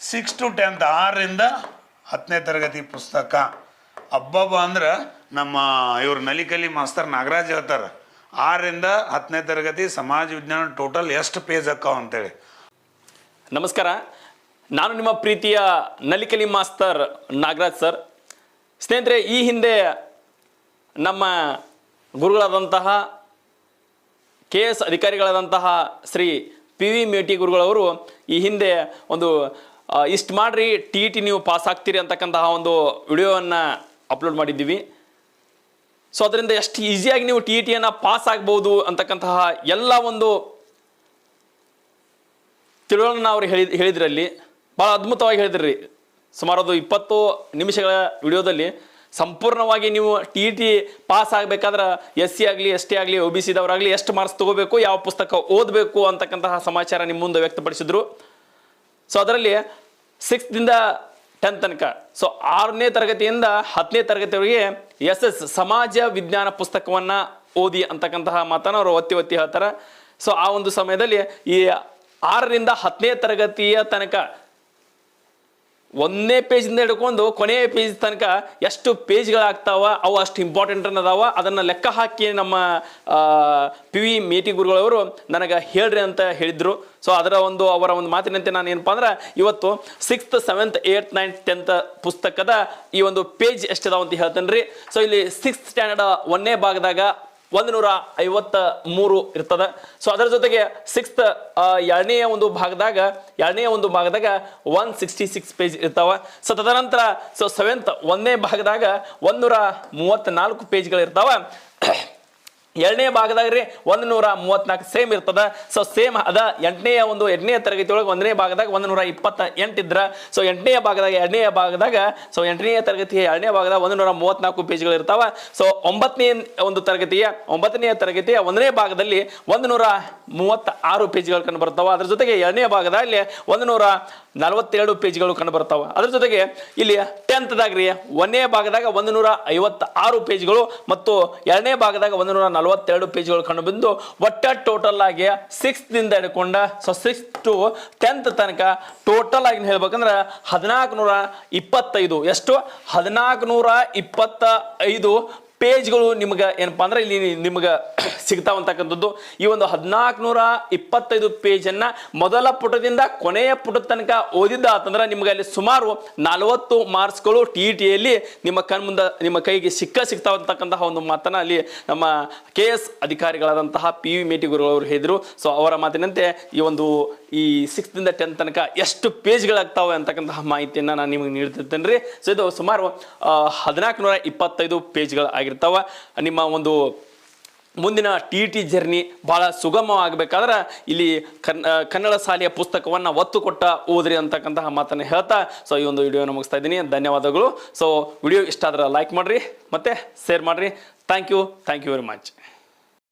Six to tenth ಆರರಿಂದ ಹತ್ತನೇ ತರಗತಿ ಪುಸ್ತಕ. ಅಬ್ಬಬ್ಬ ಅಂದ್ರೆ ನಮ್ಮ ಇವರು ನಲಿಕಲಿ ಮಾಸ್ತರ್ ನಾಗರಾಜ್ ಹೇಳ್ತಾರೆ, ಆರರಿಂದ ಹತ್ತನೇ ತರಗತಿ ಸಮಾಜ ವಿಜ್ಞಾನ ಟೋಟಲ್ ಎಷ್ಟು ಪೇಜ್ ಅಕ್ಕಾವ ಅಂತೇಳಿ. ನಮಸ್ಕಾರ, ನಾನು ನಿಮ್ಮ ಪ್ರೀತಿಯ ನಲಿಕಲಿ ಮಾಸ್ತರ್ ನಾಗರಾಜ್ ಸರ್. ಸ್ನೇಹಿತರೆ, ಈ ಹಿಂದೆ ನಮ್ಮ ಗುರುಗಳಾದಂತಹ ಕೆ ಎಸ್ ಅಧಿಕಾರಿಗಳಾದಂತಹ ಶ್ರೀ ಪಿ ವಿ ಮೇಟಿ ಗುರುಗಳವರು ಈ ಹಿಂದೆ ಒಂದು ಇಷ್ಟು ಮಾಡಿರಿ, ಟಿ ಇ ಟಿ ನೀವು ಪಾಸ್ ಆಗ್ತೀರಿ ಅಂತಕ್ಕಂತಹ ಒಂದು ವಿಡಿಯೋವನ್ನು ಅಪ್ಲೋಡ್ ಮಾಡಿದ್ದೀವಿ. ಸೊ ಅದರಿಂದ ಎಷ್ಟು ಈಸಿಯಾಗಿ ನೀವು ಟಿ ಇ ಟಿಯನ್ನು ಪಾಸ್ ಆಗ್ಬೋದು ಅಂತಕ್ಕಂತಹ ಎಲ್ಲ ಒಂದು ತಿಳುವಳನ್ನು ಅವ್ರು ಹೇಳಿ ಹೇಳಿದ್ರಲ್ಲಿ ಭಾಳ ಅದ್ಭುತವಾಗಿ ಹೇಳಿದ್ರಿ. ಸುಮಾರು ಅದು ಇಪ್ಪತ್ತು ನಿಮಿಷಗಳ ವಿಡಿಯೋದಲ್ಲಿ ಸಂಪೂರ್ಣವಾಗಿ ನೀವು ಟಿ ಇ ಟಿ ಪಾಸ್ ಆಗಬೇಕಾದ್ರೆ ಎಸ್ ಸಿ ಆಗಲಿ, ಎಸ್ ಟಿ ಆಗಲಿ ಒ ಬಿ ಸಿದವರಾಗಲಿ ಎಷ್ಟು ಮಾರ್ಕ್ಸ್ ತಗೋಬೇಕು, ಯಾವ ಪುಸ್ತಕ ಓದಬೇಕು ಅಂತಕ್ಕಂತಹ ಸಮಾಚಾರ ನಿಮ್ಮ ಮುಂದೆ ವ್ಯಕ್ತಪಡಿಸಿದ್ರು. ಸೊ ಅದರಲ್ಲಿ ಸಿಕ್ಸ್ದಿಂದ ಟೆಂತ್ ತನಕ. ಸೊ ಆರನೇ ತರಗತಿಯಿಂದ ಹತ್ತನೇ ತರಗತಿವರೆಗೆ ಎಸ್ ಎಸ್ ಸಮಾಜ ವಿಜ್ಞಾನ ಪುಸ್ತಕವನ್ನು ಓದಿ ಅಂತಕ್ಕಂತಹ ಮಾತನ್ನು ಅವರು ಒತ್ತಿ ಒತ್ತಿ ಹೇಳ್ತಾರೆ. ಸೊ ಆ ಒಂದು ಸಮಯದಲ್ಲಿ ಈ ಆರರಿಂದ ಹತ್ತನೇ ತರಗತಿಯ ತನಕ ಒಂದನೇ ಪೇಜಿಂದ ಹಿಡ್ಕೊಂಡು ಕೊನೆಯ ಪೇಜ್ ತನಕ ಎಷ್ಟು ಪೇಜ್ಗಳಾಗ್ತಾವ, ಅವು ಅಷ್ಟು ಇಂಪಾರ್ಟೆಂಟ್ ಅದಾವ ಅದನ್ನು ಲೆಕ್ಕ ಹಾಕಿ ನಮ್ಮ ಪಿ ವಿ ಮೇಟಿ ಗುರುಗಳವರು ನನಗೆ ಹೇಳ್ರಿ ಅಂತ ಹೇಳಿದರು. ಸೊ ಅದರ ಒಂದು, ಅವರ ಒಂದು ಮಾತಿನಂತೆ ನಾನು ಏನಪ್ಪ ಅಂದ್ರೆ, ಇವತ್ತು sixth seventh eighth ninth tenth ಪುಸ್ತಕದ ಈ ಒಂದು ಪೇಜ್ ಎಷ್ಟಿದಾವ ಅಂತ ಹೇಳ್ತೇನೆ ರೀ ಸೊ ಇಲ್ಲಿ ಸಿಕ್ಸ್ತ್ ಸ್ಟ್ಯಾಂಡರ್ಡ್ ಒಂದನೇ ಭಾಗದಾಗ ಒಂದು ನೂರ ಐವತ್ತ ಮೂರು ಇರ್ತದೆ. ಸೊ ಅದರ ಜೊತೆಗೆ ಸಿಕ್ಸ್ತ್ ಎರಡನೆಯ ಒಂದು ಭಾಗದಾಗ, ಎರಡನೆಯ ಒಂದು ಭಾಗದಾಗ ಒನ್ ಸಿಕ್ಸ್ಟಿ ಸಿಕ್ಸ್ ಪೇಜ್ ಇರ್ತಾವ. ಸೊ ತದನಂತರ ಸೊ ಸೆವೆಂತ್ ಒಂದನೇ ಭಾಗದಾಗ ಒಂದೂರ ಮೂವತ್ತ್ನಾಲ್ಕು ಪೇಜ್ಗಳು ಇರ್ತಾವ ಎರಡನೇ ಭಾಗದಾಗ ರೀ ಒಂದು ನೂರ ಮೂವತ್ನಾಲ್ಕು ಸೇಮ್ ಇರ್ತದ. ಸೊ ಸೇಮ್ ಅದ. ಎಂಟನೇ ಒಂದು ಎಂಟನೇ ತರಗತಿ ಒಳಗೆ ಒಂದನೇ ಭಾಗದಾಗ ಒಂದು ನೂರ ಇಪ್ಪತ್ತ ಎಂಟು ಇದ್ರ. ಸೊ ಎಂಟನೇ ಭಾಗದಾಗ ಎರಡನೇ ಭಾಗದಾಗ ಸೊ ಎಂಟನೇ ತರಗತಿಯ ಎರಡನೇ ಭಾಗದಾಗ ಒಂದು ನೂರ ಮೂವತ್ನಾಲ್ಕು ಪೇಜ್ಗಳು ಇರ್ತಾವ. ಸೊ ಒಂಬತ್ತನೇ ಒಂದು ತರಗತಿಯ ಒಂಬತ್ತನೇ ತರಗತಿಯ ಒಂದನೇ ಭಾಗದಲ್ಲಿ ಒಂದು ನೂರ ಮೂವತ್ತ ಆರು ಪೇಜ್ಗಳು ಕಂಡು ಬರ್ತಾವ. ಅದ್ರ ಜೊತೆಗೆ ಎರಡನೇ ಭಾಗದಲ್ಲಿ ಒಂದು ನೂರ ನಲವತ್ತೆರಡು ಪೇಜ್ಗಳು ಕಂಡು ಬರ್ತಾವ. ಅದ್ರ ಜೊತೆಗೆ ಇಲ್ಲಿ ಟೆಂತ್ದಾಗ ರೀ ಒಂದನೇ ಭಾಗದಾಗ ಒಂದು ನೂರ ಐವತ್ತ ಆರು ಪೇಜ್ಗಳು ಮತ್ತು ಎರಡನೇ ಭಾಗದಾಗ ಒಂದು ನೂರ ನಲವತ್ತೆರಡು ಪೇಜ್ಗಳು ಕಂಡು ಬಂದು ಒಟ್ಟ ಟೋಟಲ್ ಆಗಿ ಸಿಕ್ಸ್ತ್ನಿಂದ ಹಿಡ್ಕೊಂಡ ಸೊ ಸಿಕ್ಸ್ ಟು ಟೆಂತ್ ತನಕ ಟೋಟಲ್ ಆಗಿ ಹೇಳ್ಬೇಕಂದ್ರೆ ಹದಿನಾಲ್ಕು ನೂರ ಇಪ್ಪತ್ತೈದು. ಎಷ್ಟು? ಹದಿನಾಲ್ಕು ನೂರ ಇಪ್ಪತ್ತ ಐದು ಪೇಜ್ಗಳು ನಿಮ್ಗೆ ಏನಪ್ಪ ಅಂದ್ರೆ ಇಲ್ಲಿ ನಿಮ್ಗೆ ಸಿಗ್ತಾವಂತಕ್ಕಂಥದ್ದು. ಈ ಒಂದು ಹದಿನಾಲ್ಕು ನೂರ ಇಪ್ಪತ್ತೈದು ಪೇಜನ್ನು ಮೊದಲ ಪುಟದಿಂದ ಕೊನೆಯ ಪುಟದ ತನಕ ಓದಿದ್ದ ಅಂತಂದ್ರೆ ನಿಮ್ಗೆ ಅಲ್ಲಿ ಸುಮಾರು ನಲವತ್ತು ಮಾರ್ಕ್ಸ್ಗಳು ಟಿ ಇ ಟಿಯಲ್ಲಿ ನಿಮ್ಮ ಕಣ್ಮುಂದ ನಿಮ್ಮ ಕೈಗೆ ಸಿಕ್ಕ ಸಿಗ್ತಾವಂತಕ್ಕಂತಹ ಒಂದು ಮಾತನ್ನ ಅಲ್ಲಿ ನಮ್ಮ ಕೆ ಎಸ್ ಅಧಿಕಾರಿಗಳಾದಂತಹ ಪಿ ವಿ ಮೇಟಿ ಅವರು ಹೇಳಿದರು. ಸೊ ಅವರ ಮಾತಿನಂತೆ ಈ ಒಂದು ಈ ಸಿಕ್ಸ್ತಿಂದ ಟೆಂತ್ ತನಕ ಎಷ್ಟು ಪೇಜ್ಗಳಾಗ್ತಾವೆ ಅಂತಕ್ಕಂತಹ ಮಾಹಿತಿಯನ್ನು ನಾನು ನಿಮಗೆ ನೀಡ್ತಿರ್ತೇನೆ ರೀ ಸೊ ಇದು ಸುಮಾರು ಹದಿನಾಲ್ಕು ನೂರ ಇಪ್ಪತ್ತೈದು ಪೇಜ್ಗಳು ಆಗಿರ್ತಾವ ನಿಮ್ಮ ಒಂದು ಮುಂದಿನ ಟಿ ಟಿ ಜರ್ನಿ ಭಾಳ ಸುಗಮವಾಗಬೇಕಾದ್ರೆ ಇಲ್ಲಿ ಕನ್ ಕನ್ನಡ ಶಾಲೆಯ ಪುಸ್ತಕವನ್ನು ಒತ್ತು ಕೊಟ್ಟ ಓದ್ರಿ ಅಂತಕ್ಕಂತಹ ಮಾತನ್ನು ಹೇಳ್ತಾ ಸೊ ಈ ಒಂದು ವಿಡಿಯೋನ ಮುಗಿಸ್ತಾ ಇದ್ದೀನಿ. ಧನ್ಯವಾದಗಳು. ಸೊ ವಿಡಿಯೋ ಇಷ್ಟ ಆದ್ರೆ ಲೈಕ್ ಮಾಡಿರಿ, ಮತ್ತು ಶೇರ್ ಮಾಡಿರಿ. Thank you thank you very much